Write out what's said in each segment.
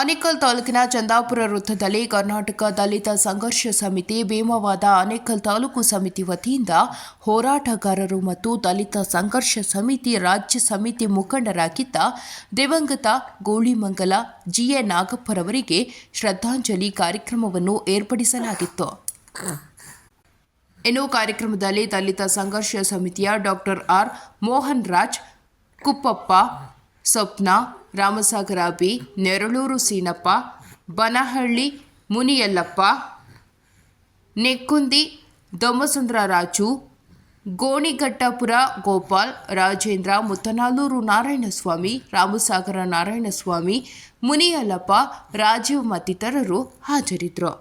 ಆನೇಕಲ್ ತಾಲೂಕಿನ ಚಂದಾಪುರ ವೃತ್ತದಲ್ಲಿ ಕರ್ನಾಟಕ ದಲಿತ ಸಂಘರ್ಷ ಸಮಿತಿ, ಭೀಮವಾದ ಆನೇಕಲ್ ತಾಲೂಕು ಸಮಿತಿ ವತಿಯಿಂದ ಹೋರಾಟಗಾರರು ಮತ್ತು ದಲಿತ ಸಂಘರ್ಷ ಸಮಿತಿ ರಾಜ್ಯ ಸಮಿತಿ ಮುಖಂಡರಾಗಿದ್ದ ದಿವಂಗತ ಗೋಳಿಮಂಗಲ ಜಿಎ ನಾಗಪ್ಪರವರಿಗೆ ಶ್ರದ್ಧಾಂಜಲಿ ಕಾರ್ಯಕ್ರಮವನ್ನು ಏರ್ಪಡಿಸಲಾಗಿತ್ತು. ಇನ್ನು ಕಾರ್ಯಕ್ರಮದಲ್ಲಿ ದಲಿತ ಸಂಘರ್ಷ ಸಮಿತಿಯ doctor R Mohan Raj, Kuppappa, Swapna Ramasagara B Neraluru Seenappa Banahalli Muniyallappa Nekkundi Dommasandra Raju Gonighattapura Gopal Rajendra Muttanaluru Narayanaswamy Ramasagara Narayanaswamy Muniyallappa Rajeev ಮತ್ತಿತರರು ಹಾಜರಿದ್ದರು.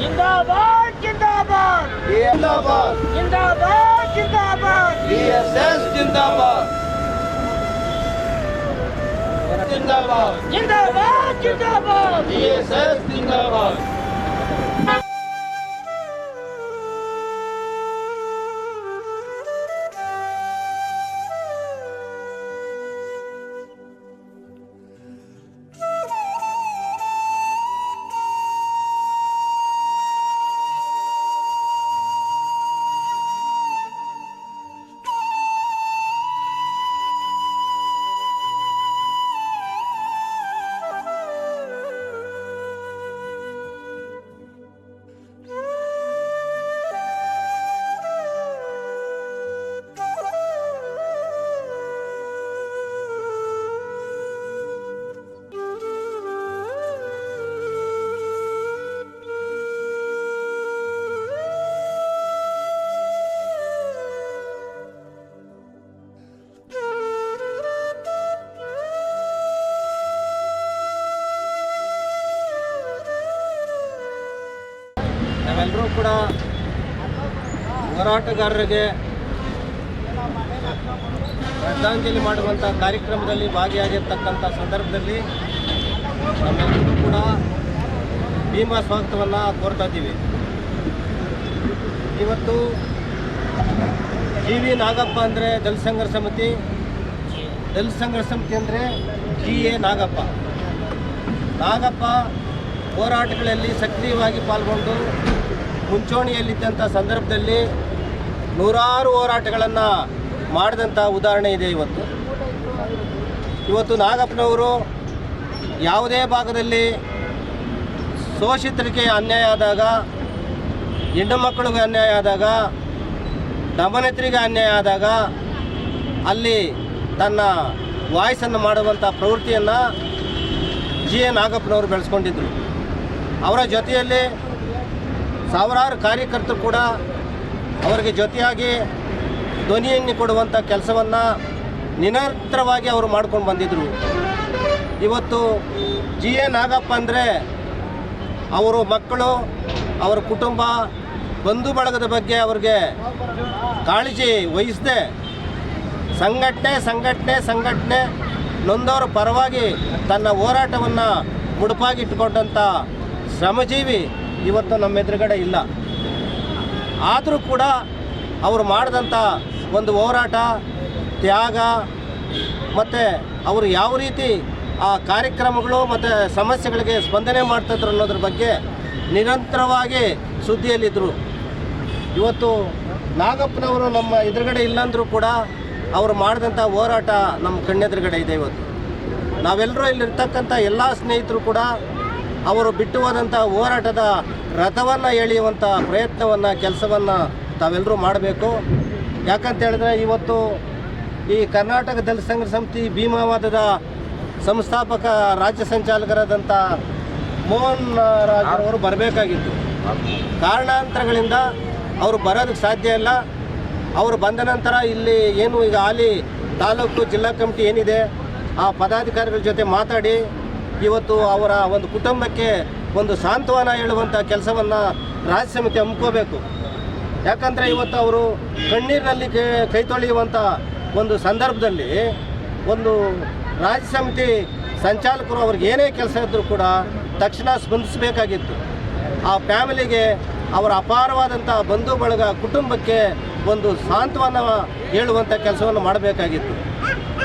ಜಿಂದಾಬಾದ್ ಜಿಂದಾಬಾದ್. ಜಿಂದಾಬಾದ್. ಜಿಂದಾಬಾದ್. जिंदाबाद बीएसएस जिंदाबाद जिंदाबाद जिंदाबाद जिंदाबाद बीएसएस जिंदाबाद ಕೂಡ ಹೋರಾಟಗಾರರಿಗೆ ಶ್ರದ್ಧಾಂಜಲಿ ಮಾಡುವಂಥ ಕಾರ್ಯಕ್ರಮದಲ್ಲಿ ಭಾಗಿಯಾಗಿರ್ತಕ್ಕಂಥ ಸಂದರ್ಭದಲ್ಲಿ ನಮ್ಮೆಲ್ಲರೂ ಕೂಡ ಭೀಮಾ ಸ್ವಾಗತವನ್ನು ಕೋರ್ತಾ ಇದ್ದೀವಿ. ಇವತ್ತು ಜಿ ವಿ ನಾಗಪ್ಪ ಅಂದರೆ ದಲಿತ ಸಂಘರ್ಷ ಸಮಿತಿ. ದಲಿತ ಸಂಘರ್ಷ ಸಮಿತಿ ಅಂದರೆ ಜಿ ಎ ನಾಗಪ್ಪ. ನಾಗಪ್ಪ ಹೋರಾಟಗಳಲ್ಲಿ ಸಕ್ರಿಯವಾಗಿ ಪಾಲ್ಗೊಂಡು ಮುಂಚೂಣಿಯಲ್ಲಿದ್ದಂಥ ಸಂದರ್ಭದಲ್ಲಿ ನೂರಾರು ಹೋರಾಟಗಳನ್ನು ಮಾಡಿದಂಥ ಉದಾಹರಣೆ ಇದೆ ಇವತ್ತು. ಇವತ್ತು ನಾಗಪ್ಪನವರು ಯಾವುದೇ ಭಾಗದಲ್ಲಿ ಶೋಷಿತರಿಗೆ ಅನ್ಯಾಯ ಆದಾಗ, ಹೆಣ್ಣು ಮಕ್ಕಳಿಗೆ ಅನ್ಯಾಯ ಆದಾಗ ದಮನೆತರಿಗೆ ಅನ್ಯಾಯ ಆದಾಗ ಅಲ್ಲಿ ತನ್ನ ವಾಯ್ಸನ್ನು ಮಾಡುವಂಥ ಪ್ರವೃತ್ತಿಯನ್ನು ಜಿ ಎ ನಾಗಪ್ಪನವರು ಬೆಳೆಸ್ಕೊಂಡಿದ್ದರು ಅವರ ಜೊತೆಯಲ್ಲಿ ಸಾವಿರಾರು ಕಾರ್ಯಕರ್ತರು ಕೂಡ ಅವರಿಗೆ ಜೊತೆಯಾಗಿ ಧ್ವನಿಯನ್ನು ಕೊಡುವಂಥ ಕೆಲಸವನ್ನು ನಿರಂತರವಾಗಿ ಅವರು ಮಾಡ್ಕೊಂಡು ಬಂದಿದ್ದರು ಇವತ್ತು ಜಿ ಎ ನಾಗಪ್ಪ ಅಂದರೆ ಅವರು ಮಕ್ಕಳು, ಅವರ ಕುಟುಂಬ, ಬಂಧು ಬಳಗದ ಬಗ್ಗೆ ಅವ್ರಿಗೆ ಕಾಳಜಿ ವಹಿಸದೆ ಸಂಘಟನೆ ಸಂಘಟನೆ ಸಂಘಟನೆ ನೊಂದವರ ಪರವಾಗಿ ತನ್ನ ಹೋರಾಟವನ್ನು ಮುಡುಪಾಗಿಟ್ಟುಕೊಂಡಂಥ ಶ್ರಮಜೀವಿ ಇವತ್ತು ನಮ್ಮ ಎದುರುಗಡೆ ಇಲ್ಲ. ಆದರೂ ಕೂಡ ಅವರು ಮಾಡಿದಂಥ ಒಂದು ಹೋರಾಟ, ತ್ಯಾಗ ಮತ್ತು ಅವರು ಯಾವ ರೀತಿ ಆ ಕಾರ್ಯಕ್ರಮಗಳು ಮತ್ತು ಸಮಸ್ಯೆಗಳಿಗೆ ಸ್ಪಂದನೆ ಮಾಡ್ತಿದ್ರು ಅನ್ನೋದ್ರ ಬಗ್ಗೆ ನಿರಂತರವಾಗಿ ಸುದ್ದಿಯಲ್ಲಿದ್ದರು ಇವತ್ತು ನಾಗಪ್ಪನವರು ನಮ್ಮ ಎದುರುಗಡೆ ಇಲ್ಲಂದರೂ ಕೂಡ ಅವರು ಮಾಡಿದಂಥ ಹೋರಾಟ ನಮ್ಮ ಕಣ್ಣೆದುರುಗಡೆ ಇದೆ ಇವತ್ತು. ನಾವೆಲ್ಲರೂ ಇಲ್ಲಿರ್ತಕ್ಕಂಥ ಎಲ್ಲ ಸ್ನೇಹಿತರು ಕೂಡ ಅವರು ಬಿಟ್ಟು ಹೋದಂಥ ಹೋರಾಟದ ರಥವನ್ನು ಎಳೆಯುವಂಥ ಪ್ರಯತ್ನವನ್ನು, ಕೆಲಸವನ್ನು ತಾವೆಲ್ಲರೂ ಮಾಡಬೇಕು. ಯಾಕಂತ ಹೇಳಿದ್ರೆ ಇವತ್ತು ಈ ಕರ್ನಾಟಕ ದಲಿತ ಸಂಘ ಸಮಿತಿ ಭೀಮಾವಾದದ ಸಂಸ್ಥಾಪಕ, ರಾಜ್ಯ ಸಂಚಾಲಕರಾದಂಥ ಮೋಹನ್ ರಾಜ್ ಅವರು ಬರಬೇಕಾಗಿತ್ತು. ಕಾರಣಾಂತರಗಳಿಂದ ಅವರು ಬರೋದಕ್ಕೆ ಸಾಧ್ಯ ಇಲ್ಲ. ಅವರು ಬಂದ ನಂತರ ಇಲ್ಲಿ ಏನು ಈಗ ಹಾಲಿ ತಾಲೂಕು ಜಿಲ್ಲಾ ಕಮಿಟಿ ಏನಿದೆ, ಆ ಪದಾಧಿಕಾರಿಗಳ ಜೊತೆ ಮಾತಾಡಿ ಇವತ್ತು ಅವರ ಒಂದು ಕುಟುಂಬಕ್ಕೆ ಒಂದು ಸಾಂತ್ವನ ಹೇಳುವಂಥ ಕೆಲಸವನ್ನು ರಾಜ್ಯ ಸಮಿತಿ ಹಮ್ಮಿಕೋಬೇಕು. ಯಾಕಂದರೆ ಇವತ್ತು ಅವರು ಕಣ್ಣೀರಿನಲ್ಲಿ ಕೈ- ತೊಳೆಯುವಂಥ ಒಂದು ಸಂದರ್ಭದಲ್ಲಿ ಒಂದು ರಾಜ್ಯ ಸಮಿತಿ ಸಂಚಾಲಕರು ಅವ್ರಿಗೆ ಏನೇ ಕೆಲಸ ಇದ್ದರೂ ಕೂಡ ತಕ್ಷಣ ಸ್ಪಂದಿಸಬೇಕಾಗಿತ್ತು. ಆ ಫ್ಯಾಮಿಲಿಗೆ ಅವರ ಅಪಾರವಾದಂಥ ಬಂಧು ಬಳಗ ಕುಟುಂಬಕ್ಕೆ ಒಂದು ಸಾಂತ್ವನ ಹೇಳುವಂಥ ಕೆಲಸವನ್ನು ಮಾಡಬೇಕಾಗಿತ್ತು.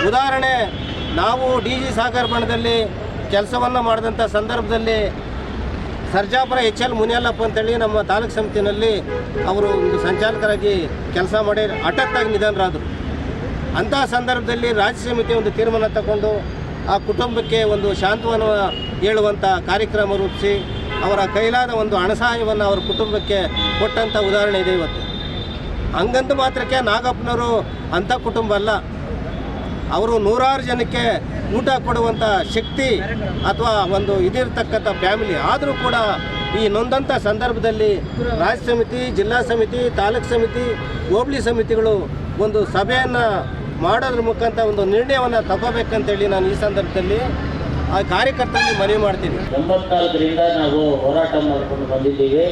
ಉದಾಹರಣೆ, ನಾವು ಡಿ ಜಿ ಸಾಗರ ಬಣದಲ್ಲಿ ಕೆಲಸವನ್ನು ಮಾಡಿದಂಥ ಸಂದರ್ಭದಲ್ಲಿ ಸರ್ಜಾಪುರ ಎಚ್ ಎಲ್ ಮುನಿಯಲ್ಲಪ್ಪ ಅಂತೇಳಿ ನಮ್ಮ ತಾಲೂಕು ಸಮಿತಿನಲ್ಲಿ ಅವರು ಒಂದು ಸಂಚಾಲಕರಾಗಿ ಕೆಲಸ ಮಾಡಿ ಹಠಾತ್ತಾಗಿ ನಿಧನರಾದರು. ಅಂತಹ ಸಂದರ್ಭದಲ್ಲಿ ರಾಜ್ಯ ಸಮಿತಿ ಒಂದು ತೀರ್ಮಾನ ತಗೊಂಡು ಆ ಕುಟುಂಬಕ್ಕೆ ಒಂದು ಶಾಂತವನ ಹೇಳುವಂಥ ಕಾರ್ಯಕ್ರಮ ರೂಪಿಸಿ ಅವರ ಕೈಲಾದ ಒಂದು ಹಣಸಹಾಯವನ್ನು ಅವರ ಕುಟುಂಬಕ್ಕೆ ಕೊಟ್ಟಂಥ ಉದಾಹರಣೆ ಇದೆ ಇವತ್ತು. ಹಂಗಂದು ಮಾತ್ರಕ್ಕೆ ನಾಗಪ್ಪನವರು ಅಂಥ ಕುಟುಂಬ ಅಲ್ಲ. ಅವರು ನೂರಾರು ಜನಕ್ಕೆ ಊಟ ಕೊಡುವಂಥ ಶಕ್ತಿ ಅಥವಾ ಒಂದು ಇದಿರ್ತಕ್ಕಂಥ ಫ್ಯಾಮಿಲಿ ಆದರೂ ಕೂಡ ಈ ನೊಂದಂಥ ಸಂದರ್ಭದಲ್ಲಿ ರಾಜ್ಯ ಸಮಿತಿ, ಜಿಲ್ಲಾ ಸಮಿತಿ, ತಾಲೂಕು ಸಮಿತಿ, ಹೋಬಳಿ ಸಮಿತಿಗಳು ಒಂದು ಸಭೆಯನ್ನು ಮಾಡೋದ್ರ ಮುಖಾಂತರ ಒಂದು ನಿರ್ಣಯವನ್ನು ತಗೋಬೇಕಂತೇಳಿ ನಾನು ಈ ಸಂದರ್ಭದಲ್ಲಿ ಆ ಕಾರ್ಯಕರ್ತರಲ್ಲಿ ಮನವಿ ಮಾಡ್ತೀನಿ. ಎಂಬತ್ನಾಲ್ಕರಿಂದ ನಾವು ಹೋರಾಟ ಮಾಡಿಕೊಂಡು ಬಂದಿದ್ದೀವಿ.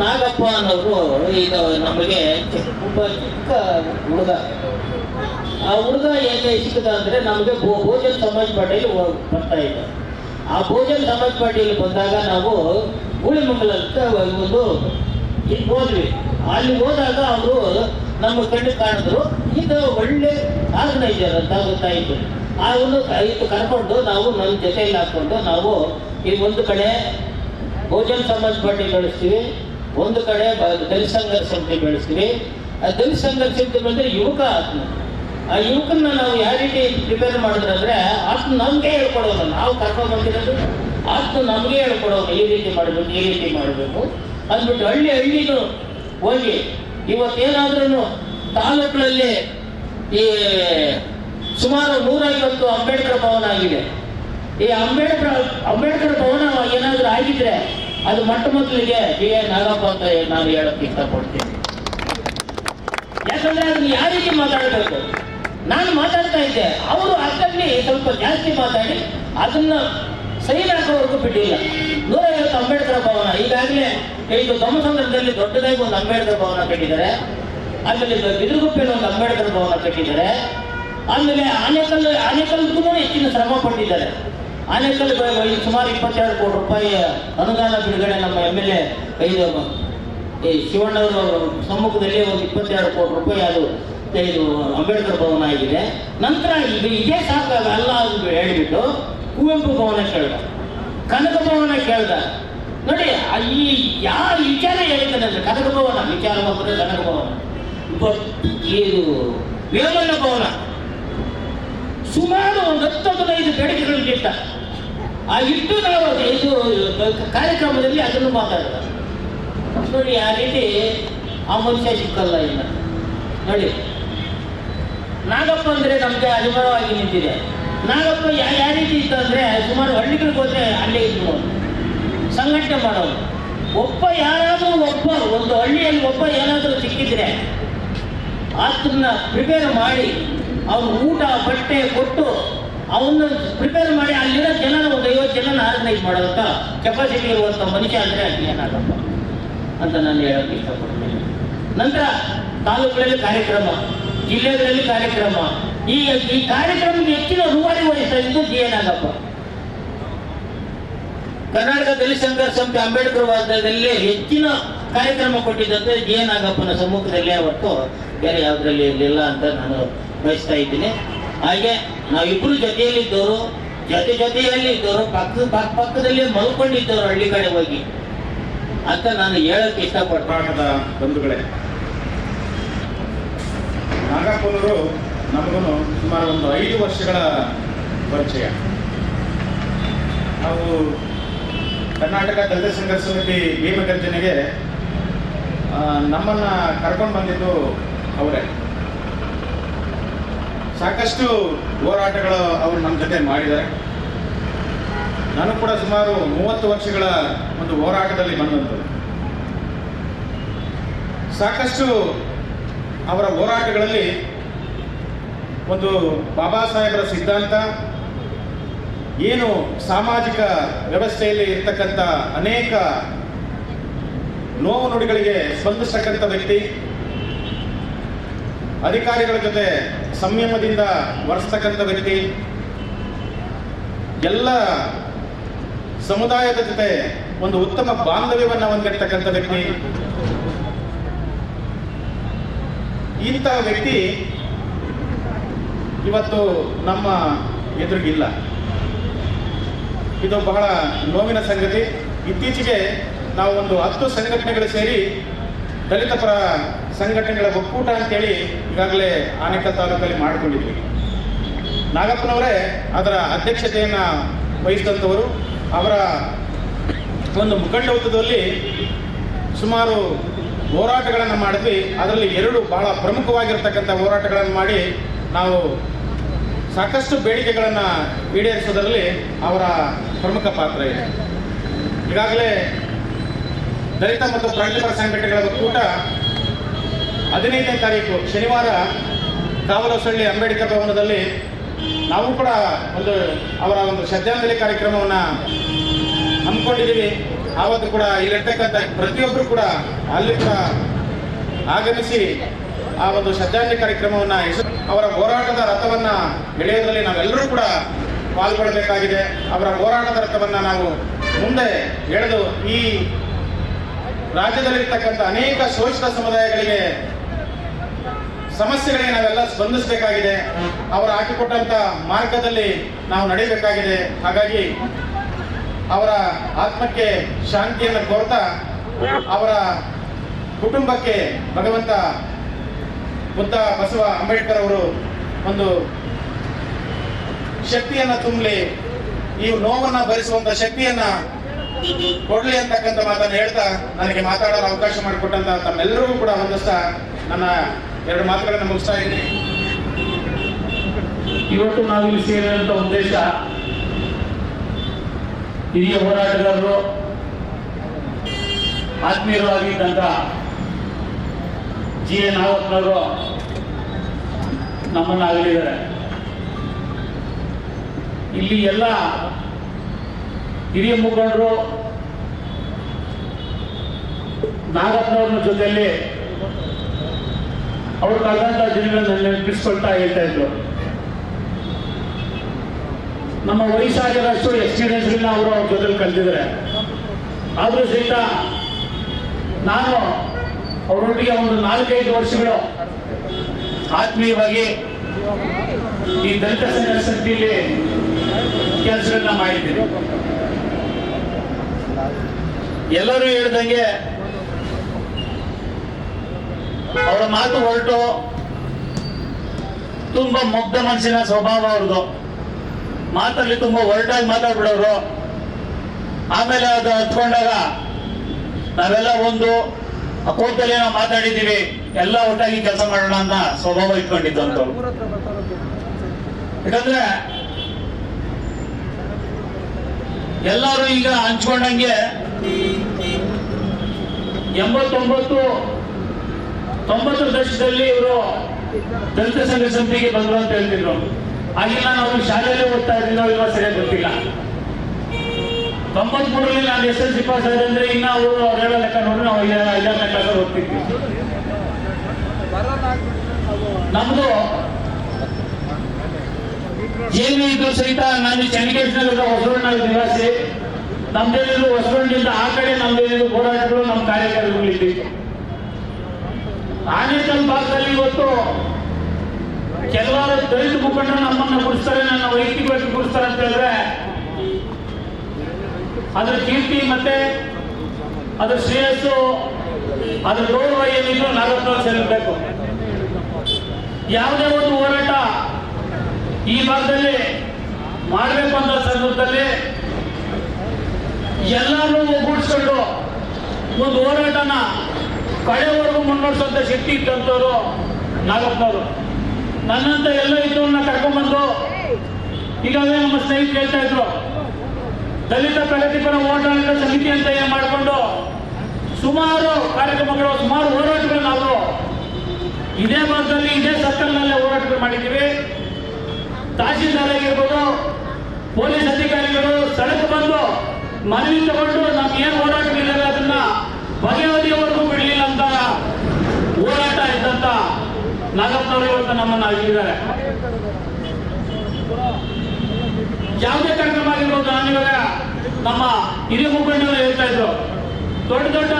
ನಾಗಪ್ಪ ಅನ್ನೋರು ಈಗ ನಮಗೆ ತುಂಬ ಚಿಕ್ಕ ಹುಡುಗ. ಆ ಹುಡುಗ ಹೇಗೆ ಸಿಕ್ಕದ ಅಂದರೆ ನಮಗೆ ಭೋಜನ್ ಸಮಾಜ್ ಪಾಟೀಲ್ ಹೋ- ಬರ್ತಾ ಇದ್ದ. ಆ ಭೋಜನ್ ಸಮಾಜ್ ಪಾಟೀಲ್ ಬಂದಾಗ ನಾವು ಗೂಳಿಮಂಗಲ ಅಂತ ಒಂದು ಹೋದ್ವಿ. ಅಲ್ಲಿ ಹೋದಾಗ ಅವರು ನಮ್ಮ ಕಣ್ಣು ಕಾಣಿದ್ರು, ಇದು ಒಳ್ಳೆ ಆರ್ಗನೈಸರ್ ಅಂತ ಗೊತ್ತಾಯಿತು. ಆ ಒಂದು ಇದು ಕರ್ಕೊಂಡು ನಾವು ನನ್ನ ಜೊತೆಯಲ್ಲಿ ಹಾಕೊಂಡು ನಾವು ಈ ಒಂದು ಕಡೆ ಭೋಜನ ಸಮಾಜ್ ಪಾರ್ಟಿ ಬೆಳೆಸ್ತೀವಿ, ಒಂದು ಕಡೆ ದಲಿತ ಸಂಘರ್ಷ ಸಮಿತಿ ಬೆಳೆಸ್ತೀವಿ. ಆ ದಲಿತ ಸಂಘರ್ಷ ಸಮಿತಿ ಬಂದ್ರೆ ಯುವಕ ಆತ್ಮ. ಆ ಯುವಕನ್ನ ನಾವು ಯಾವ ರೀತಿ ಪ್ರಿಪೇರ್ ಮಾಡಿದ್ರೆ ಅಷ್ಟು ನಮಗೆ ಹೇಳ್ಕೊಡೋದು, ನಾವು ಕರ್ಕೊಂಡು ಬಂದಿರೋದು ಅಷ್ಟು ನಮಗೆ ಹೇಳ್ಕೊಡೋದು, ಈ ರೀತಿ ಮಾಡಬೇಕು, ಈ ರೀತಿ ಮಾಡಬೇಕು. ಅಂದ್ಬಿಟ್ಟು ಹಳ್ಳಿ ಹಳ್ಳಿಗೂ ಹೋಗಿ ಇವತ್ತೇನಾದ್ರೂ ತಾಲೂಕುಗಳಲ್ಲಿ ಈ ಸುಮಾರು ನೂರೈವತ್ತು ಅಂಬೇಡ್ಕರ್ ಭವನ ಆಗಿದೆ. ಈ ಅಂಬೇಡ್ಕರ್ ಅಂಬೇಡ್ಕರ್ ಭವನ ಏನಾದರೂ ಆಗಿದ್ರೆ, ಅದು ಮೊಟ್ಟ ಮೊದಲಿಗೆ ಬಿ ಎ ನಾಗಪ್ಪ ಅಂತ ನಾನು ಹೇಳಕ್ ಇಷ್ಟಪಡ್ತೀನಿ. ಯಾಕಂದ್ರೆ ಅದನ್ನ ಯಾವ ರೀತಿ ಮಾತಾಡಬೇಕು? ನಾನು ಮಾತಾಡ್ತಾ ಇದ್ದೆ. ಅವರು ಅದರಲ್ಲಿ ಸ್ವಲ್ಪ ಜಾಸ್ತಿ ಮಾತಾಡಿ ಅದನ್ನ ಸೈನ್ ಹಾಕೋವರೆಗೂ ಬಿಟ್ಟಿಲ್ಲ. ನೂರೈವತ್ತು ಅಂಬೇಡ್ಕರ್ ಭವನ, ಈಗಾಗಲೇ ಇದು ಸಮಸಂದ್ರದಲ್ಲಿ ದೊಡ್ಡದಾಗಿ ಒಂದು ಅಂಬೇಡ್ಕರ್ ಭವನ ಕಟ್ಟಿದ್ದಾರೆ. ಆಮೇಲೆ ಬಿದಿರುಗುಪ್ಪೆಯಲ್ಲಿ ಒಂದು ಅಂಬೇಡ್ಕರ್ ಭವನ ಕಟ್ಟಿದ್ದಾರೆ. ಆಮೇಲೆ ಆನೇಕಲ್ ಆನೇಕಲ್ಗೂ ಹೆಚ್ಚಿನ ಶ್ರಮ ಪಟ್ಟಿದ್ದಾರೆ. ಆನೇಕಲ್ ಸುಮಾರು ಇಪ್ಪತ್ತೆರಡು ಕೋಟಿ ರೂಪಾಯಿ ಅನುದಾನ ಬಿಡುಗಡೆ ನಮ್ಮ ಎಂ ಎಲ್ ಎ ಈ ಶಿವಣ್ಣವರ ಸಮ್ಮುಖದಲ್ಲಿ ಒಂದು ಇಪ್ಪತ್ತೆರಡು ಕೋಟಿ ರೂಪಾಯಿ ಅದು ಇದು ಅಂಬೇಡ್ಕರ್ ಭವನ ಆಗಿದೆ. ನಂತರ ಇದು ಇದೇ ಸಾಕಾಗ ಅಲ್ಲ ಅಂತ ಹೇಳಿಬಿಟ್ಟು ಕುವೆಂಪು ಭವನ ಕೇಳ್ದ. ಕನಕ ಭವನ ಕೇಳ್ದ. ನೋಡಿ ಈ ಯಾವ ವಿಚಾರ ಹೇಳ್ತಾನೆ ಅಂದ್ರೆ ಕನಕ ಭವನ, ವಿಚಾರ ಬಂದ್ರೆ ಕನಕ ಭವನ. ಇದು ವೇಮಣ್ಣ ಭವನ. ಸುಮಾರು ಒಂದು ಹತ್ತು ಹದಿನೈದು ಬೇಡಿಕೆಗಳನ್ನು ಇಟ್ಟ. ಆ ಇಟ್ಟು ನಾವು ಇದು ಕಾರ್ಯಕ್ರಮದಲ್ಲಿ ಅದನ್ನು ಮಾತಾಡಿದ. ನೋಡಿ, ಆ ರೀತಿ ಆ ಮನುಷ್ಯ ಸಿಕ್ಕಲ್ಲ ಇನ್ನು. ನೋಡಿ ನಾಗಪ್ಪ ಅಂದರೆ ನಮಗೆ ಅನುಭವವಾಗಿ ನಿಂತಿದೆ. ನಾಗಪ್ಪ ಯಾವ ಯಾವ ರೀತಿ ಇತ್ತು ಅಂದರೆ ಸುಮಾರು ಹಳ್ಳಿಗಳಿಗೆ ಹೋದ್ರೆ ಅಲ್ಲೇ ಇದ್ರು ಸಂಘಟನೆ ಮಾಡೋರು. ಒಬ್ಬ ಯಾರಾದರೂ ಒಬ್ಬ, ಒಂದು ಹಳ್ಳಿಯಲ್ಲಿ ಒಬ್ಬ ಏನಾದರೂ ಸಿಕ್ಕಿದ್ರೆ ಅದನ್ನ ಪ್ರಿಪೇರ್ ಮಾಡಿ, ಅವ್ರ ಊಟ, ಬಟ್ಟೆ ಕೊಟ್ಟು ಅವನ್ನ ಪ್ರಿಪೇರ್ ಮಾಡಿ ಅಲ್ಲಿರೋ ಜನನ ಒಂದು ಐವತ್ತು ಜನ ಆರ್ಗನೈಸ್ ಮಾಡೋಂತ ಕೆಪಾಸಿಟಿ ಇರುವಂಥ ಮನುಷ್ಯ ಅಂದರೆ ಅಲ್ಲಿ ಏನಾಗಪ್ಪ ಅಂತ ನಾನು ಹೇಳೋಕೆ ಇಷ್ಟಪಡ್ತೀನಿ. ನಂತರ ತಾಲೂಕುಗಳಲ್ಲಿ ಕಾರ್ಯಕ್ರಮ. ಜಿಲ್ಲೆಗಳಲ್ಲಿ ಕಾರ್ಯಕ್ರಮ. ಈ ಈ ಕಾರ್ಯಕ್ರಮಕ್ಕೆ ಹೆಚ್ಚಿನ ರೂವಾರಿ ವಹಿಸ್ತಾ ಇದ್ದು ಜಿ ಎನ್ ನಾಗಪ್ಪ ಕರ್ನಾಟಕ ದಲಿತ ಸಂಘರ್ಷ ಸಮಿತಿ ಅಂಬೇಡ್ಕರ್ ವಾದದಲ್ಲಿ ಹೆಚ್ಚಿನ ಕಾರ್ಯಕ್ರಮ ಕೊಟ್ಟಿದ್ದಂತೆ ಜಿ ಎನ್ ನಾಗಪ್ಪನ ಸಮ್ಮುಖದಲ್ಲಿ ಅವತ್ತು. ಬೇರೆ ಯಾವುದರಲ್ಲಿ ಇರಲಿಲ್ಲ ಅಂತ ನಾನು ಬಯಸ್ತಾ ಇದ್ದೀನಿ. ಹಾಗೆ ನಾವಿಬ್ಬರು ಜೊತೆಯಲ್ಲಿದ್ದವರು, ಜೊತೆ ಜೊತೆಯಲ್ಲಿ ಇದ್ದವರು ಪಕ್ಕ ಪಕ್ಕ ಪಕ್ಕದಲ್ಲಿ ಮಲ್ಕೊಂಡಿದ್ದವರು ಹಳ್ಳಿ ಕಡೆ ಹೋಗಿ. ಅಂತ ನಾನು ಹೇಳಕ್ಕೆ ಇಷ್ಟಪಡ್ತೀನಿ. ಹೋರಾಟದ ಬಂಧುಗಳೇ ನಾಗಪ್ಪನವರು ನಮಗೂ ಸುಮಾರು ಒಂದು ಐದು ವರ್ಷಗಳ ಪರಿಚಯ. ನಾವು ಕರ್ನಾಟಕ ದಲಿತ ಸಂಘರ್ಷ ಸಮಿತಿ ಭೀಮಗರ್ಜನೆಗೆ ನಮ್ಮನ್ನು ಕರ್ಕೊಂಡು ಬಂದಿದ್ದು ಅವರೇ. ಸಾಕಷ್ಟು ಹೋರಾಟಗಳು ಅವರು ನಮ್ಮ ಜೊತೆ ಮಾಡಿದ್ದಾರೆ. ನಾನು ಕೂಡ ಸುಮಾರು ಮೂವತ್ತು ವರ್ಷಗಳ ಒಂದು ಹೋರಾಟದಲ್ಲಿ ಬಂದಂಥದ್ದು ಸಾಕಷ್ಟು ಅವರ ಹೋರಾಟಗಳಲ್ಲಿ ಒಂದು ಬಾಬಾ ಸಾಹೇಬರ ಸಿದ್ಧಾಂತ, ಏನು ಸಾಮಾಜಿಕ ವ್ಯವಸ್ಥೆಯಲ್ಲಿ ಇರ್ತಕ್ಕಂಥ ಅನೇಕ ನೋವು ನುಡಿಗಳಿಗೆ ಸ್ಪಂದಿಸತಕ್ಕಂಥ ವ್ಯಕ್ತಿ, ಅಧಿಕಾರಿಗಳ ಜೊತೆ ಸಂಯಮದಿಂದ ವರ್ಸ್ತಕ್ಕಂಥ ವ್ಯಕ್ತಿ, ಎಲ್ಲ ಸಮುದಾಯದ ಜೊತೆ ಒಂದು ಉತ್ತಮ ಬಾಂಧವ್ಯವನ್ನು ಹೊಂದಿರತಕ್ಕಂಥ ವ್ಯಕ್ತಿ ಇಂತಹ ವ್ಯಕ್ತಿ ಇವತ್ತು ನಮ್ಮ ಎದುರಿಗಿಲ್ಲ. ಇದು ಬಹಳ ನೋವಿನ ಸಂಗತಿ. ಇತ್ತೀಚೆಗೆ ನಾವು ಒಂದು ಹತ್ತು ಸಂಘಟನೆಗಳು ಸೇರಿ ದಲಿತ ಪರ ಸಂಘಟನೆಗಳ ಒಕ್ಕೂಟ ಅಂತೇಳಿ ಈಗಾಗಲೇ ಆನೇಕಲ್ ತಾಲೂಕಲ್ಲಿ ಮಾಡಿಕೊಂಡಿದ್ವಿ. ನಾಗಪ್ಪನವರೇ ಅದರ ಅಧ್ಯಕ್ಷತೆಯನ್ನು ವಹಿಸಿದಂಥವರು, ಅವರ ಒಂದು ಮುಖಂಡತ್ವದಲ್ಲಿ ಸುಮಾರು ಹೋರಾಟಗಳನ್ನು ಮಾಡಿದ್ವಿ. ಅದರಲ್ಲಿ ಎರಡು ಬಹಳ ಪ್ರಮುಖವಾಗಿರ್ತಕ್ಕಂಥ ಹೋರಾಟಗಳನ್ನು ಮಾಡಿ ನಾವು ಸಾಕಷ್ಟು ಬೇಡಿಕೆಗಳನ್ನು ಈಡೇರಿಸೋದರಲ್ಲಿ ಅವರ ಪ್ರಮುಖ ಪಾತ್ರ ಇದೆ. ಈಗಾಗಲೇ ದಲಿತ ಮತ್ತು ಪ್ರಾಂತಿಪರ ಸಂಘಟನೆಗಳ ಒಕ್ಕೂಟ ಹದಿನೈದನೇ ತಾರೀಕು ಶನಿವಾರ ಕಾವಲಸಳ್ಳಿ ಅಂಬೇಡ್ಕರ್ ಭವನದಲ್ಲಿ ನಾವು ಕೂಡ ಒಂದು ಅವರ ಒಂದು ಶ್ರದ್ಧಾಂಜಲಿ ಕಾರ್ಯಕ್ರಮವನ್ನು ಹಮ್ಮಿಕೊಂಡಿದ್ದೀವಿ. ಆವತ್ತು ಕೂಡ ಇಲ್ಲಿರ್ತಕ್ಕಂಥ ಪ್ರತಿಯೊಬ್ಬರು ಕೂಡ ಅಲ್ಲಿ ಕೂಡ ಆಗಮಿಸಿ ಆ ಒಂದು ಶ್ರದ್ಧಾಂಜಲಿ ಕಾರ್ಯಕ್ರಮವನ್ನು ಅವರ ಹೋರಾಟದ ರಥವನ್ನು ಎಳೆಯೋದ್ರಲ್ಲಿ ನಾವೆಲ್ಲರೂ ಕೂಡ ಪಾಲ್ಗೊಳ್ಳಬೇಕಾಗಿದೆ ಅವರ ಹೋರಾಟದ ರಥವನ್ನು ನಾವು ಮುಂದೆ ಎಳೆದು ಈ ರಾಜ್ಯದಲ್ಲಿರ್ತಕ್ಕಂಥ ಅನೇಕ ಶೋಷಿತ ಸಮುದಾಯಗಳಿಗೆ ಸಮಸ್ಯೆಗಳಿಗೆ ನಾವೆಲ್ಲ ಸ್ಪಂದಿಸಬೇಕಾಗಿದೆ ಅವರು ಹಾಕಿಕೊಟ್ಟಂತ ಮಾರ್ಗದಲ್ಲಿ ನಾವು ನಡೆಯಬೇಕಾಗಿದೆ. ಹಾಗಾಗಿ ಅವರ ಆತ್ಮಕ್ಕೆ ಶಾಂತಿಯನ್ನು ಕೋರ್ತಾ ಅವರ ಕುಟುಂಬಕ್ಕೆ ಭಗವಂತ ಬುದ್ಧ ಬಸವ ಅಂಬೇಡ್ಕರ್ ಅವರು ಒಂದು ಶಕ್ತಿಯನ್ನ ತುಂಬಲಿ, ಈ ನೋವನ್ನ ಭರಿಸುವಂತ ಶಕ್ತಿಯನ್ನ ಕೊಡ್ಲಿ ಅಂತಕ್ಕಂಥ ಮಾತನ್ನು ಹೇಳ್ತಾ ನನಗೆ ಮಾತಾಡಲು ಅವಕಾಶ ಮಾಡಿಕೊಟ್ಟಂತ ತಮ್ಮೆಲ್ಲರಿಗೂ ಕೂಡ ಹೊಂದಿಸ್ತಾ ನನ್ನ ಎರಡು ಮಾತುಗಳನ್ನು ಮುಗಿಸ್ತಾ ಇದ್ದೀನಿ. ಇವತ್ತು ಇಲ್ಲಿ ಸೇರಿದಂತ ಉದ್ದೇಶ ಹಿರಿಯ ಹೋರಾಟಗಾರರು ಆತ್ಮೀಯರು ಆಗಿದ್ದಂತ ಜಿ ಎನ್ ನಾಗಪ್ಪನವರು ನಮ್ಮನ್ನು ಆಗಲಿದ್ದಾರೆ ಇಲ್ಲಿ ಎಲ್ಲ ಹಿರಿಯ ಮುಖಂಡರು, ನಾಗಪ್ಪನವ್ರನ್ನ ಜೊತೆಯಲ್ಲಿ ಅವರು ಕಳೆದಂತ ದಿನಗಳನ್ನ ನೆನಪಿಸ್ಕೊಳ್ತಾ ಹೇಳ್ತಾ ಇದ್ರು. ನಮ್ಮ ವಯಸ್ಸಾಗಿರೋಷ್ಟು ಇಲ್ಲ ಅವರು ಅವ್ರ ಜೊತೆಲಿ ಕಲ್ತಿದ್ದಾರೆ. ಆದ್ರೂ ಸಹಿತ ನಾನು ಅವರೊಟ್ಟಿಗೆ ಒಂದು ನಾಲ್ಕೈದು ವರ್ಷಗಳು ಆತ್ಮೀಯವಾಗಿ ಈ ದಲಿತ ಸಂಘ ಸಮಿತಿಯಲ್ಲಿ ಕೆಲಸಗಳನ್ನ ಮಾಡಿದ್ದೀನಿ. ಎಲ್ಲರೂ ಹೇಳ್ದಂಗೆ ಅವರ ಮಾತು ಹೊರಟು. ತುಂಬಾ ಮುಗ್ಧ ಮನಸ್ಸಿನ ಸ್ವಭಾವ ಅವ್ರದ್ದು. ಮಾತಲ್ಲಿ ತುಂಬಾ ಹೊರಟಾಗಿ ಮಾತಾಡ್ಬಿಡೋರು. ಆಮೇಲೆ ಅದು ಹಚ್ಕೊಂಡಾಗ ನಾವೆಲ್ಲ ಒಂದು ಕೋಟಲ್ಲಿ ನಾವು ಮಾತಾಡಿದ್ದೀವಿ, ಎಲ್ಲ ಒಟ್ಟಾಗಿ ಕೆಲಸ ಮಾಡೋಣ ಅಂತ ಸ್ವಭಾವ ಇಟ್ಕೊಂಡಿದ್ದು ಅಂತ ಯಾಕಂದ್ರೆ ಎಲ್ಲರೂ ಈಗ ಹಂಚ್ಕೊಂಡಂಗೆ ಎಂಬತ್ತೊಂಬತ್ತು, ತೊಂಬತ್ತು ದಶಕದಲ್ಲಿ ಇವರು ದಲಿತ ಸಂಘ ಸಮಿತಿಗೆ ಬಂದ್ರು ಅಂತ ಹೇಳ್ತಿದ್ರು ಆಗಿಲ್ಲ ನಾವು ಶಾಲೆಯಲ್ಲಿ ಓದ್ತಾ ಇದ್ದೀನೋ ಇಲ್ವಾ ಸರಿಯಾಗಿ ಗೊತ್ತಿಲ್ಲ. ತೊಂಬತ್ಮೂರರಲ್ಲಿ ನಾನು ಎಸ್ ಎಲ್ ಸಿ ಪಾಸ್ ಆದ್ರೆ ಅಂದ್ರೆ ಇನ್ನ ಅವರು ಅವರೆಲ್ಲ ಲೆಕ್ಕ ನೋಡಿ ನಾವು ಐದನೇ ಕ್ಲಾಸ್ ಓದ್ತಿದ್ವಿ. ನಮ್ದು ಏನು ಇದ್ರು ಸಹಿತ ನಾನು ಚನ್ನಕೇಶ್ವರದ ಹೊಸಬಣ್ಣ ನಿವಾಸಿ. ನಮ್ದೇನಿದ್ರು ಹೊಸೂರಿನಿಂದ ಆ ಕಡೆ ನಮ್ದೇನಿದ್ರು ಹೋರಾಟಗಳು ನಮ್ಮ ಕಾರ್ಯಕರ್ತರುಗಳಿದ್ದೀವಿ ಆನೇಕಲ್ ಭಾಗದಲ್ಲಿ ಇವತ್ತು ಕೆಲವಾರು ದಲಿತ ಮುಖಂಡರು ನಮ್ಮನ್ನ ಗುರುಸ್ತಾರೆ, ನನ್ನ ವೈಯಕ್ತಿಕವಾಗಿ ಗುರುಸ್ತಾರೆ ಅಂತ ಹೇಳಿದ್ರೆ, ಅದ್ರ ಕೀರ್ತಿ ಮತ್ತೆ ಅದ್ರ ಶ್ರೇಯಸ್ಸು, ಅದ್ರ ಗೌರವ ಏನಿದ್ರು ನಾಲ್ಕು ಸೇರಬೇಕು ಯಾವುದೇ ಒಂದು ಹೋರಾಟ ಈ ಭಾಗದಲ್ಲಿ ಮಾಡಬೇಕು ಅಂತ ಸಂದರ್ಭದಲ್ಲಿ ಎಲ್ಲರೂ ಒಗ್ಗೂಡಿಸ್ಕೊಂಡು ಒಂದು ಹೋರಾಟನ ಕಡೆವರೆಗೂ ಮುನ್ನಡೆಸುವಂತ ಶಕ್ತಿ ಇದ್ದಂಥವ್ರು ನಾಗಪ್ಪನವರು ನನ್ನಂತ ಎಲ್ಲ ಇದ್ದವ್ರನ್ನ ಕರ್ಕೊಂಡ್ಬಂದು ಈಗಾಗಲೇ ನಮ್ಮ ಸ್ನೇಹಿತರು ಹೇಳ್ತಾ ಇದ್ರು, ದಲಿತ ಪ್ರಗತಿಪರ ಹೋರಾಟ ಸಮಿತಿ ಅಂತ ಏನ್ ಮಾಡಿಕೊಂಡು ಸುಮಾರು ಕಾರ್ಯಕ್ರಮಗಳು, ಸುಮಾರು ಹೋರಾಟಗಳು ನಾವು ಇದೇ ಭಾಗದಲ್ಲಿ, ಇದೇ ಸರ್ಕಲ್ನಲ್ಲೇ ಹೋರಾಟಗಳು ಮಾಡಿದ್ದೀವಿ. ತಹಸೀಲ್ದಾರ್ ಆಗಿರ್ಬೋದು, ಪೊಲೀಸ್ ಅಧಿಕಾರಿಗಳು ಸ್ಥಳಕ್ಕೆ ಬಂದು ಮನವಿ ತಗೊಂಡು ನಮ್ಗೆ ಏನು ಹೋರಾಟಗಳಿದ್ದಾವೆ ಅದನ್ನ ಬಗೆಹರಿಯವರೆಗೂ ಬಿಡಲಿಲ್ಲ ಅಂತ ಹೋರಾಟ ಇದ್ದಂತ ನಾಗಪ್ಪನವರು ಅಂತ ನಮ್ಮನ್ನ ಆಗಿದ್ದಾರೆ ಯಾವುದೇ ಕಾರ್ಯಕ್ರಮ ಆಗಿರ್ಬೋದು ನಾನು ಇವಾಗ ನಮ್ಮ ಹಿರಿಯ ಮುಖಂಡರು ಹೇಳ್ತಾ ಇದ್ರು. ದೊಡ್ಡ ದೊಡ್ಡ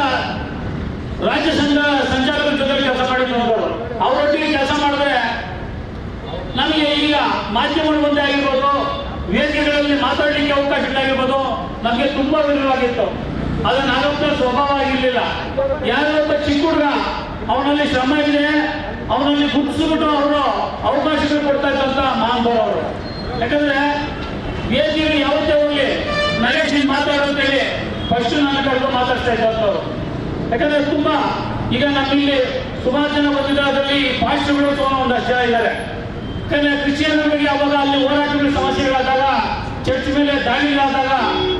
ರಾಜ್ಯ ಸಂಘ ಸಂಚಾಲಕರ ಜೊತೆ ಕೆಲಸ ಮಾಡಿದ್ರು ಅವರು ಅವರೊಟ್ಟಿಗೆ ಕೆಲಸ ಮಾಡಿದ್ರೆ ನಮಗೆ ಈಗ ಮಾಧ್ಯಮಗಳು ಒಂದೇ ಆಗಿರ್ಬೋದು, ವೇದಿಕೆಗಳಲ್ಲಿ ಮಾತಾಡಲಿಕ್ಕೆ ಅವಕಾಶಗಳಾಗಿರ್ಬೋದು, ನಮಗೆ ತುಂಬಾ ವಿರಳವಾಗಿತ್ತು. ಅದು ನಾಗಪ್ಪನ ಸ್ವಭಾವ ಆಗಿರ್ಲಿಲ್ಲ. ಯಾರೋ ಅವನಲ್ಲಿ ಶ್ರಮ ಇದೆ, ಅವನಲ್ಲಿ ಗುರುತಿಸ್ಬಿಟ್ಟು ಅವರು ಅವಕಾಶಗಳು ಕೊಡ್ತಾ ಇದ್ದಂತ ಮಹಾನುಭಾವರು ಅವರು. ಯಾಕಂದ್ರೆ ವೇದಿಯಲ್ಲಿ ಯಾವತ್ತೇ ಹೋಗ್ಲಿ ನರೇಶ್ ಅಂತ ಅಂತೇಳಿ ಫಸ್ಟ್ ನನ್ನ ಕರೆದು ಮಾತಾಡ್ತಾ ಇದ್ದಂಥವ್ರು ಯಾಕಂದ್ರೆ ತುಂಬಾ, ಈಗ ನಮ್ಮಲ್ಲಿ ಸುಮಾರು ಜನ ಬಂದಿದ್ದರಲ್ಲಿ ಭಾಷೆಗಳು ಒಂದಷ್ಟು ಜನ ಇದ್ದಾರೆ. ಯಾಕಂದ್ರೆ ಕ್ರಿಶ್ಚಿಯನ್ ಬಗ್ಗೆ ಅವಾಗ ಅಲ್ಲಿ ಹೋರಾಟಗಳ ಸಮಸ್ಯೆಗಳಾದಾಗ ಚರ್ಚ್ ಮೇಲೆ ದಾಳಿಗಳಾದಾಗ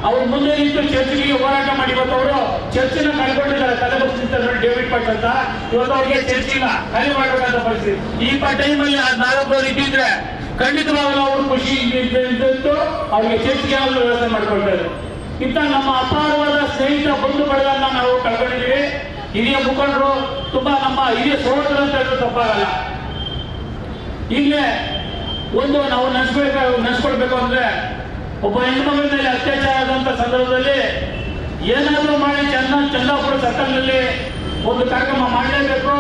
ಅವ್ರು ಮುಂದೆ ನಿಂತು ಚರ್ಚ್ಗೆ ಹೋರಾಟ ಮಾಡಿ, ಇವತ್ತು ಅವರು ಚರ್ಚಿನ ಕಳ್ಕೊಂಡಿದ್ದಾರೆ ತಲೆಬಗ್ಸಿಂತ ನೋಡಿ ಡೇವಿಡ್ ಪಟ್ ಅಂತ. ಇವತ್ತು ಅವ್ರಿಗೆ ಚರ್ಚ್ ಇಲ್ಲ, ಖಾಲಿ ಮಾಡಬೇಕಂತ ಪರಿಸ್ಥಿತಿ. ಈ ಟೈಮಲ್ಲಿ ನಾಲ್ಕು ಇದ್ದಿದ್ರೆ ಖಂಡಿತವಾಗಲೂ ಅವರು ಖುಷಿ ಇದ್ದಂತೂ ಅವ್ರಿಗೆ ಚರ್ಚ್ಗೆ ಆಗಲು ವ್ಯವಸ್ಥೆ ಮಾಡ್ಕೊಳ್ತಾರೆ ಇಂಥ ನಮ್ಮ ಅಪಾರವಾದ ಸ್ನೇಹಿತ ಬಂಧು ಬಳಗನ್ನ ನಾವು ಕಳ್ಕೊಂಡಿದ್ದೀವಿ. ಹಿರಿಯ ಮುಖಂಡರು, ತುಂಬಾ ನಮ್ಮ ಹಿರಿಯ ಸೋದರ ಅಂತ ಹೇಳಿದ್ರು ತಪ್ಪಾಗಲ್ಲ. ಹೀಗೆ ಒಂದು ನಾವು ನೆನೆಸ್ಬೇಕು ನೆನೆಸ್ಕೊಳ್ಬೇಕು ಅಂದ್ರೆ ಒಬ್ಬ ಹೆಣ್ಮಗಳ ಮೇಲೆ ಅತ್ಯಾಚಾರ ಆದಂತ ಸಂದರ್ಭದಲ್ಲಿ ಏನಾದರೂ ಮಾಡಿ ಚಂದ ಚಂದಾಪುರ ಸರ್ಕಲ್ನಲ್ಲಿ ಒಂದು ಕಾರ್ಯಕ್ರಮ ಮಾಡಲೇಬೇಕು.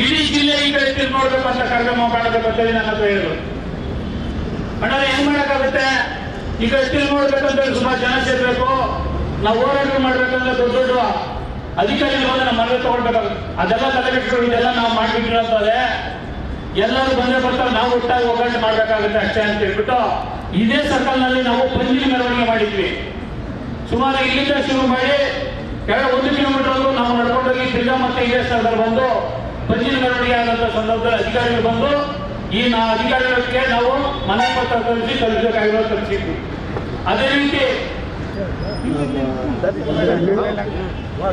ಇಡೀ ಜಿಲ್ಲೆ ಈ ಕಡೆ ತಿರುಗಿ ನೋಡ್ಬೇಕು ಅಂತ ಕಾರ್ಯಕ್ರಮ ಮಾಡಬೇಕು ನನ್ನ ಹತ್ರ ಹೇಳಿದ್ರು ಅಣ್ಣ ಹೆಂಗ್ ಮಾಡಕ್ಕಾಗುತ್ತೆ? ಈಗ ತಿರುಗಿ ನೋಡ್ಬೇಕಂತ ಸುಮಾರು ಜನ ಸೇರ್ಬೇಕು. ನಾವು ಹೋರಾಟ ಮಾಡ್ಬೇಕಂದ್ರೆ ದೊಡ್ಡ ದೊಡ್ಡ ಅಧಿಕಾರಿಗಳು ಬಂದ್ರೆ ನಮ್ಮ ಮನೆ ತಗೊಳ್ಬೇಕಾಗುತ್ತೆ. ಅದೆಲ್ಲ ತಲೆಗೆಟ್ಟು ಇದೆಲ್ಲ ನಾವು ಮಾಡ್ಬಿಟ್ಟಿರೋ ಅಂತಂದ್ರೆ ಎಲ್ಲರೂ ಬಂದೇ ಬರ್ತಾರೆ. ನಾವು ಒಟ್ಟಾಗಿ ಒಗ್ಗಟ್ಟು ಮಾಡ್ಬೇಕಾಗುತ್ತೆ ಅಷ್ಟೇ ಅಂತ ಹೇಳ್ಬಿಟ್ಟು ಇದೇ ಸರ್ಕಲ್ನಲ್ಲಿ ನಾವು ಪಂಜಿನ ಮೆರವಣಿಗೆ ಮಾಡಿದ್ವಿ. ಸುಮಾರು ಇಲ್ಲಿಂದ ಶುರು ಮಾಡಿ ಎರಡು ಒಂದು ಕಿಲೋಮೀಟರ್ ನಾವು ನಡ್ಕೊಂಡೋಗಿ ತಿರ್ಗಾ ಮತ್ತೆ ಇದೇ ಸ್ಥಳದಲ್ಲಿ ಬಂದು ಪಂಜಿನ ಮೆರವಣಿಗೆ ಆದಂಥ ಸಂದರ್ಭದಲ್ಲಿ ಅಧಿಕಾರಿಗಳು ಬಂದು ಈ ನಾ ಅಧಿಕಾರಿಗಳಿಗೆ ನಾವು ಮನೆ ಪತ್ರ ಕಳಿಸಿ ಕಳಿಸಬೇಕಾಗಿರೋ ಕಳಿಸಿದ್ವಿ ಅದೇ ರೀತಿ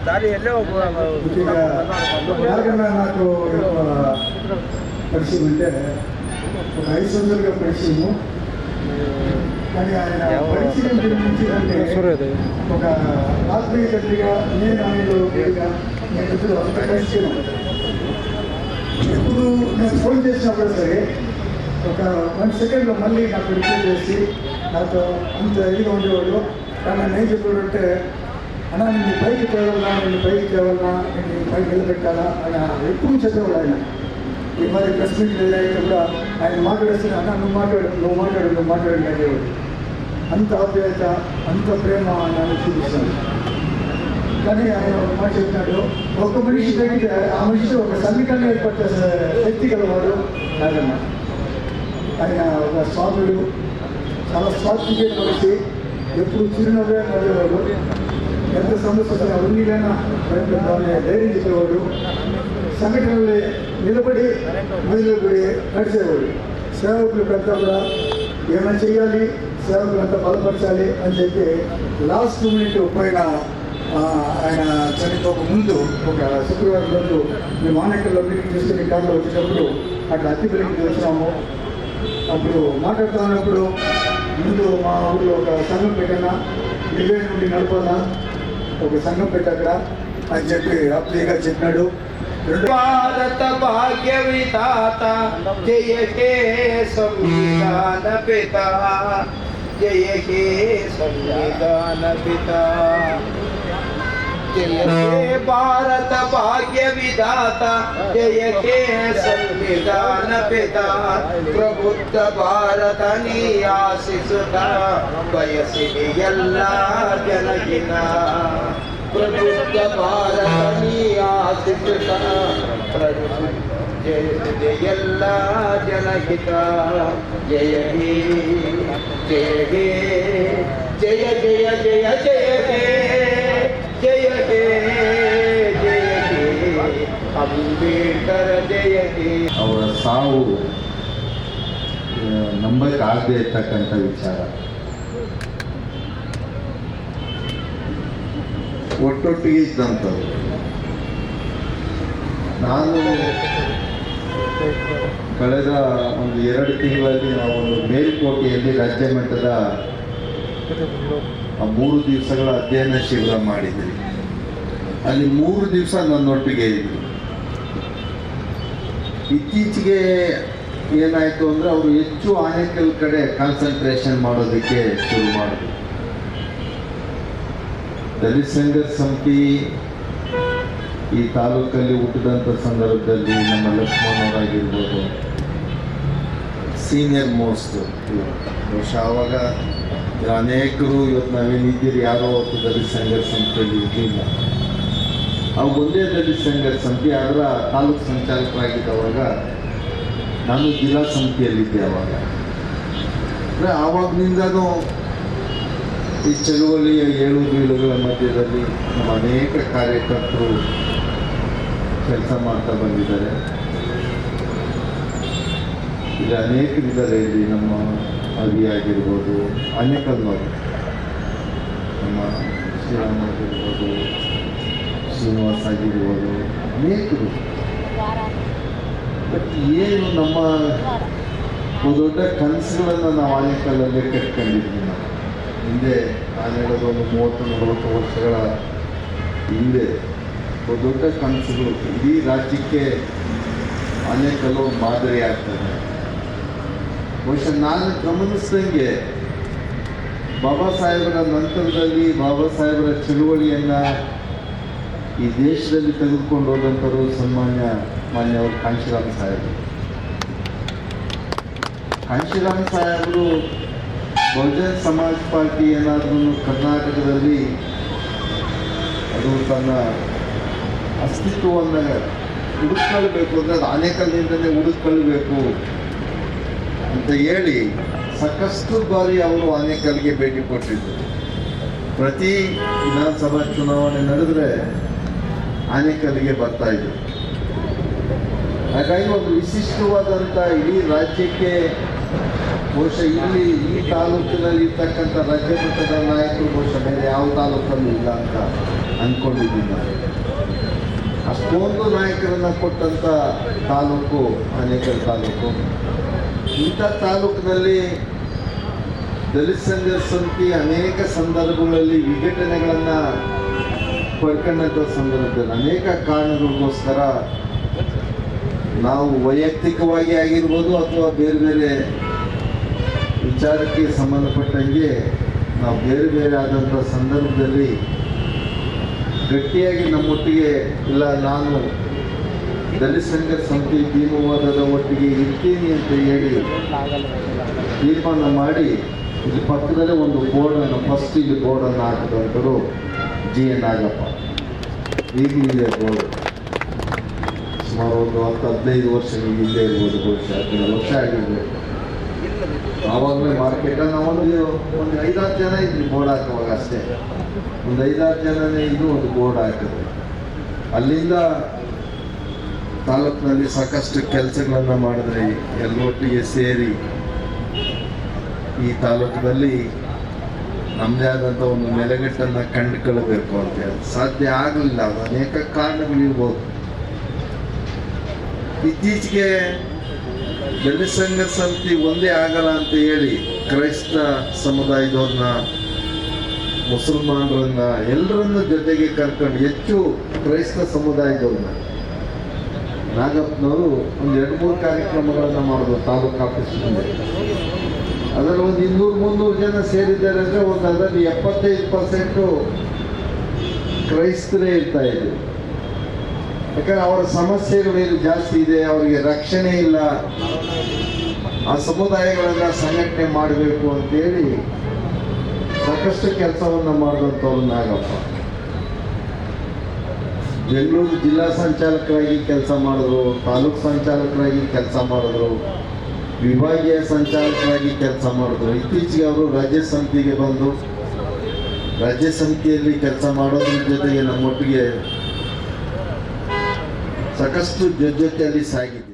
ದಾರಿಯಲ್ಲೇ ಪರಿಶೀಲನೆ ಐದು ಪರಿಶೀಲನೆ కానీ ఆయన పరిచయం గురించి ఒక ఆత్మీయ తండ్రిగా నేను ఆయనలో నేను ఇద్దరు అంత ఎప్పుడు నేను ఫోన్ చేసినప్పుడు సరే ఒక వన్ సెకండ్లో మళ్ళీ నాకు రిప్లై చేసి నాతో అంత ఇదిగా ఉండేవాడు. కానీ నేను ఏం చెప్పాడంటే అన్నా నిన్ను పైకి తేవాలా నిన్ను పైకి తేవాలా నిన్ను పైకి నిలబెట్టాలా ఆయన ఎప్పుడు చెప్పేవాడు ఆయన. ఈ మరి ప్రెస్ మీట్ అయితే ఆయన మాట్లాడేస్తున్నా అన్న నువ్వు మాట్లాడు నువ్వు మాట్లాడు నువ్వు మాట్లాడు అనేవాడు. అంత ఆప్యాయత అంత ప్రేమ నన్ను చూపిస్తాను కానీ ఆయన ఒక మాట చెప్పినాడు ఒక మనిషి తగ్గితే ఆ మనిషి ఒక సమీకరణ ఏర్పడే శక్తి గలవాడు నాగన్న ఆయన ఒక స్వాముడు చాలా స్వార్థికే మనిషి ఎప్పుడు చిరునవ్వే నవ్వేవాడు ఎంత సమస్య వచ్చినా ఉన్నీలైనా ధైర్యం చెప్పేవాడు. సంఘటనల్ని నిలబడి మొదలుపడి నడిచేవాడు. సేవకులకంతా కూడా ఏమైనా చేయాలి సేవకులంతా బలపరచాలి అని చెప్పి లాస్ట్ మినిట్ పైన ఆయన చనిపోక ముందు ఒక శుక్రవారం రోజు మేము ఆనకల్లో మీటింగ్ చేసుకుని కార్లో వచ్చేటప్పుడు అక్కడ అత్తిపల్లికి వచ్చినాము. అప్పుడు మాట్లాడుతూ ఉన్నప్పుడు ముందు మా ఊళ్ళో ఒక సంఘం పెట్టినా ఇరవై నుండి నడపాలా? ఒక సంఘం పెట్టక్కడ అని చెప్పి అప్లీగా చెప్పినాడు. భారత భాగ్య విధాత జయ హే సంవిధాన పిత జయ హే సంవిధాన పిత జయ హే భారత భాగ్య విధాత జయ హే సంవిధాన పిత ಪ್ರಬುದ್ಧ ಭಾರತ ನೀ ಆಶಿಸುತ್ತ ಬಯಸಿದೆ ಎಲ್ಲ ಜನಗಿನ ಪ್ರಬುದ್ಧ ಭಾರತ ನೀ ಜಯ ಎಲ್ಲ ಜನಹಿತ ಜಯ ಹೇ ಜಯ ಹೇ ಜಯ ಜಯ ಜಯ ಜಯ ಜಯ ಹೇ ಜಯ ಅಂಬೇಡ್ಕರ್ ಜಯ ಹೇ ಅವರ ಸಾವು ನಂಬಕ್ಕಾಗದೇ ಇರ್ತಕ್ಕಂಥ ವಿಚಾರ. ಒಟ್ಟೊಟ್ಟಿಗೆ ಇದ್ದಂಥದ್ದು ನಾನು ಕಳೆದ ಒಂದು ಎರಡು ತಿಂಗಳಲ್ಲಿ ನಾವು ಒಂದು ಮೇಲ್ಕೋಟೆಯಲ್ಲಿ ರಾಜ್ಯ ಮಟ್ಟದ ಮೂರು ದಿವಸಗಳ ಅಧ್ಯಯನ ಶಿಬಿರ ಮಾಡಿದ್ವಿ. ಅಲ್ಲಿ ಮೂರು ದಿವಸ ನನ್ನೊಟ್ಟಿಗೆ ಇದ್ರು. ಇತ್ತೀಚೆಗೆ ಏನಾಯಿತು ಅಂದರೆ ಅವರು ಹೆಚ್ಚು ಆನೆಕಲ್ ಕಡೆ ಕಾನ್ಸಂಟ್ರೇಷನ್ ಮಾಡೋದಕ್ಕೆ ಶುರು ಮಾಡಿದ್ರು. ದಲಿತ ಸಂಘ ಸಮಿತಿ ಈ ತಾಲೂಕಲ್ಲಿ ಹುಟ್ಟಿದಂಥ ಸಂದರ್ಭದಲ್ಲಿ ನಮ್ಮ ಲಕ್ಷ್ಮಣರಾಗಿರ್ಬೋದು ಸೀನಿಯರ್ ಮೋಸ್ಟ್ ಬಹುಶಃ ಆವಾಗ ಅನೇಕರು ಇವತ್ತು ನಾವೇನಿದ್ದೀರಿ ಯಾರೋ ಅವತ್ತು ದಲಿತ ಸಂಘರ್ಷ ಸಮಿತಿಯಲ್ಲಿ ಇರಲಿಲ್ಲ. ಅವು ಒಂದೇ ದಲಿತ ಸಂಘರ್ಷ ಸಮಿತಿ, ಅದರ ತಾಲೂಕು ಸಂಚಾಲಕರಾಗಿದ್ದವಾಗ ನಾನು ಜಿಲ್ಲಾ ಸಮಿತಿಯಲ್ಲಿದ್ದೆ ಅವಾಗ. ಅಂದರೆ ಆವಾಗನಿಂದನೂ ಈ ಚಳುವಳಿಯ ಏಳು ಬೀಳುಗಳ ಮಧ್ಯದಲ್ಲಿ ನಮ್ಮ ಅನೇಕ ಕಾರ್ಯಕರ್ತರು ಕೆಲಸ ಮಾಡ್ತಾ ಬಂದಿದ್ದಾರೆ. ಇಲ್ಲಿ ಅನೇಕ ಇಲ್ಲಿ ನಮ್ಮ ಅವಿ ಆಗಿರ್ಬೋದು ನಮ್ಮ ಶ್ರೀರಾಮ ಆಗಿರ್ಬೋದು, ಶ್ರೀನಿವಾಸ್ ಆಗಿರ್ಬೋದು, ಅನೇಕರು. ಬಟ್ ಏನು ನಮ್ಮ ದೊಡ್ಡ ಕನಸುಗಳನ್ನು ನಾವು ಆನೇಕಲ್ಲಲ್ಲೇ ಕಟ್ಕೊಂಡಿದ್ವಿ ನಾವು. ಹಿಂದೆ ನಾನು ಹೇಳೋದು ಒಂದು ಮೂವತ್ತು, ನಲವತ್ತು ವರ್ಷಗಳ ಹಿಂದೆ ದೊಡ್ಡ ಕನಸುಗಳು ಇಡೀ ರಾಜ್ಯಕ್ಕೆ ಆನೇಕಲ್ಲು ಮಾದರಿ ಆಗ್ತದೆ. ಬಹುಶಃ ನಾನು ಗಮನಿಸಿದಂಗೆ ಬಾಬಾ ಸಾಹೇಬರ ನಂತರದಲ್ಲಿ ಬಾಬಾ ಸಾಹೇಬರ ಚಳುವಳಿಯನ್ನು ಈ ದೇಶದಲ್ಲಿ ತೆಗೆದುಕೊಂಡು ಹೋದಂಥವರು ಸನ್ಮಾನ್ಯ, ಮಾನ್ಯವರು ಕಾಂಶಿರಾಮ್ ಸಾಹೇಬರು. ಕಾಂಶಿರಾಮ್ ಸಾಹೇಬರು ಬಹುಜನ್ ಸಮಾಜ್ ಪಾರ್ಟಿ ಏನಾದ್ರೂ ಕರ್ನಾಟಕದಲ್ಲಿ, ಅದು ತನ್ನ ಅಸ್ತಿತ್ವವನ್ನು ಹುಡುಕೊಳ್ಬೇಕು ಅಂದರೆ ಅದು ಆನೇಕಲ್ನಿಂದಲೇ ಹುಡುಕೊಳ್ಬೇಕು ಅಂತ ಹೇಳಿ ಸಾಕಷ್ಟು ಬಾರಿ ಅವರು ಆನೇಕಲ್ಗೆ ಭೇಟಿ ಕೊಟ್ಟಿದ್ದರು ಪ್ರತಿ ವಿಧಾನಸಭಾ ಚುನಾವಣೆ ನಡೆದರೆ ಆನೇಕಲ್ಗೆ ಬರ್ತಾ ಇದ್ರು. ಹಾಗಾಗಿ ಒಂದು ವಿಶಿಷ್ಟವಾದಂಥ ಇಡೀ ರಾಜ್ಯಕ್ಕೆ ಬಹುಶಃ ಇಲ್ಲಿ, ಈ ತಾಲೂಕಿನಲ್ಲಿ ಇರ್ತಕ್ಕಂಥ ರಾಜ್ಯ ಮಟ್ಟದ ನಾಯಕರು ಬಹುಶಃ ಬೇರೆ ಯಾವ ತಾಲೂಕಲ್ಲೂ ಇಲ್ಲ ಅಂತ ಅಂದ್ಕೊಂಡಿದ್ದೀನಿ ನಾನು ಅಷ್ಟೊಂದು ನಾಯಕರನ್ನು ಕೊಟ್ಟಂಥ ತಾಲೂಕು, ಅನೇಕ ತಾಲೂಕು. ಇಂಥ ತಾಲೂಕಿನಲ್ಲಿ ದಲಿತ ಸಂಘರ್ಷ ಸಮಿತಿ ಅನೇಕ ಸಂದರ್ಭಗಳಲ್ಲಿ ವಿಘಟನೆಗಳನ್ನು ಪಡ್ಕೊಂಡಂಥ ಸಂದರ್ಭದಲ್ಲಿ ಅನೇಕ ಕಾರಣಗಳಿಗೋಸ್ಕರ ನಾವು ವೈಯಕ್ತಿಕವಾಗಿ ಆಗಿರ್ಬೋದು ಅಥವಾ ಬೇರೆ ಬೇರೆ ವಿಚಾರಕ್ಕೆ ಸಂಬಂಧಪಟ್ಟಂಗೆ ನಾವು ಬೇರೆ ಬೇರೆ ಆದಂಥ ಸಂದರ್ಭದಲ್ಲಿ ಗಟ್ಟಿಯಾಗಿ ನಮ್ಮೊಟ್ಟಿಗೆ ಇಲ್ಲ, ನಾನು ದಲಿತ ಸಂಘ ಸಮಿತಿ ಭೀಮವಾದದ ಒಟ್ಟಿಗೆ ಇರ್ತೀನಿ ಅಂತ ಹೇಳಿ ತೀರ್ಮಾನ ಮಾಡಿ, ಇಲ್ಲಿ ಪಕ್ಕದಲ್ಲೇ ಒಂದು ಬೋರ್ಡನ್ನು ಫಸ್ಟ್ ಇಲ್ಲಿ ಬೋರ್ಡನ್ನು ಹಾಕಿದಂಥರು ಜಿ ಎನ್ ನಾಗಪ್ಪ. ಈಗಲೂ ಬೋರ್ಡ್ ಸುಮಾರು ಒಂದು ಹತ್ತು, ಹದಿನೈದು ವರ್ಷ ಇಲ್ಲೇ ಇರ್ಬೋದು ಬಹುಶಃ, ಹದಿನೈದು ವರ್ಷ ಆಗಿರ್ಬೇಕು ಆವಾಗಲೇ ಮಾರ್ಕೆಟಲ್ಲಿ ನಾವೊಂದು ಒಂದು ಐದಾರು ಜನ ಇದ್ವಿ ಬೋರ್ಡ್ ಹಾಕುವಾಗ ಅಷ್ಟೇ. ಒಂದು ಐದಾರು ಜನನೇ ಇದ್ದು ಒಂದು ಬೋರ್ಡ್ ಹಾಕಿದ್ವಿ ಅಲ್ಲಿಂದ ತಾಲೂಕಿನಲ್ಲಿ ಸಾಕಷ್ಟು ಕೆಲಸಗಳನ್ನು ಮಾಡಿದ್ರೆ ಎಲ್ಲೊಟ್ಟಿಗೆ ಸೇರಿ ಈ ತಾಲೂಕಿನಲ್ಲಿ ನಮ್ಮದೇ ಆದಂಥ ಒಂದು ನೆಲೆಗಟ್ಟನ್ನು ಕಂಡುಕೊಳ್ಳಬೇಕು ಅಂತ ಸಾಧ್ಯ ಆಗಲಿಲ್ಲ. ಅನೇಕ ಕಾರಣಗಳಿರ್ಬೋದು. ಇತ್ತೀಚೆಗೆ ದಲಿತ ಸಂಘ ಸಮಿತಿ ಒಂದೇ ಆಗಲ್ಲ ಅಂತ ಹೇಳಿ ಕ್ರೈಸ್ತ ಸಮುದಾಯದವ್ರನ್ನ, ಮುಸಲ್ಮಾನರನ್ನ ಎಲ್ಲರನ್ನ ಜೊತೆಗೆ ಕರ್ಕೊಂಡು ಹೆಚ್ಚು ಕ್ರೈಸ್ತ ಸಮುದಾಯದವ್ರನ್ನ. ನಾಗಪ್ಪನವರು ಒಂದು ಎರಡು ಮೂರು ಕಾರ್ಯಕ್ರಮಗಳನ್ನು ಮಾಡಿದ್ರು ತಾಲೂಕು ಆಫೀಸ್ ಅದರಲ್ಲಿ ಒಂದು ಇನ್ನೂರು ಮುನ್ನೂರು ಜನ ಸೇರಿದ್ದಾರೆ ಅಂದರೆ ಒಂದು ಅದರಲ್ಲಿ ಎಪ್ಪತ್ತೈದು ಪರ್ಸೆಂಟು ಕ್ರೈಸ್ತರೇ ಇರ್ತಾ ಇದ್ರು. ಯಾಕಂದ್ರೆ ಅವರ ಸಮಸ್ಯೆಗಳೇನು ಜಾಸ್ತಿ ಇದೆ, ಅವರಿಗೆ ರಕ್ಷಣೆ ಇಲ್ಲ. ಆ ಸಮುದಾಯಗಳನ್ನ ಸಂಘಟನೆ ಮಾಡಬೇಕು ಅಂತೇಳಿ ಸಾಕಷ್ಟು ಕೆಲಸವನ್ನು ಮಾಡಿದಂಥವ್ರು ನಾಗಪ್ಪ ಬೆಂಗಳೂರು ಜಿಲ್ಲಾ ಸಂಚಾಲಕರಾಗಿ ಕೆಲಸ ಮಾಡಿದ್ರು, ತಾಲೂಕು ಸಂಚಾಲಕರಾಗಿ ಕೆಲಸ ಮಾಡಿದ್ರು, ವಿಭಾಗೀಯ ಸಂಚಾಲಕರಾಗಿ ಕೆಲಸ ಮಾಡಿದ್ರು. ಇತ್ತೀಚೆಗೆ ಅವರು ರಾಜ್ಯ ಸಮಿತಿಗೆ ಬಂದು, ರಾಜ್ಯ ಸಮಿತಿಯಲ್ಲಿ ಕೆಲಸ ಮಾಡೋದ್ರ ಜೊತೆಗೆ ನಮ್ಮೊಟ್ಟಿಗೆ ಸಾಕಷ್ಟು ಜೊತೆಯಲ್ಲಿ ಸಾಗಿದೆ.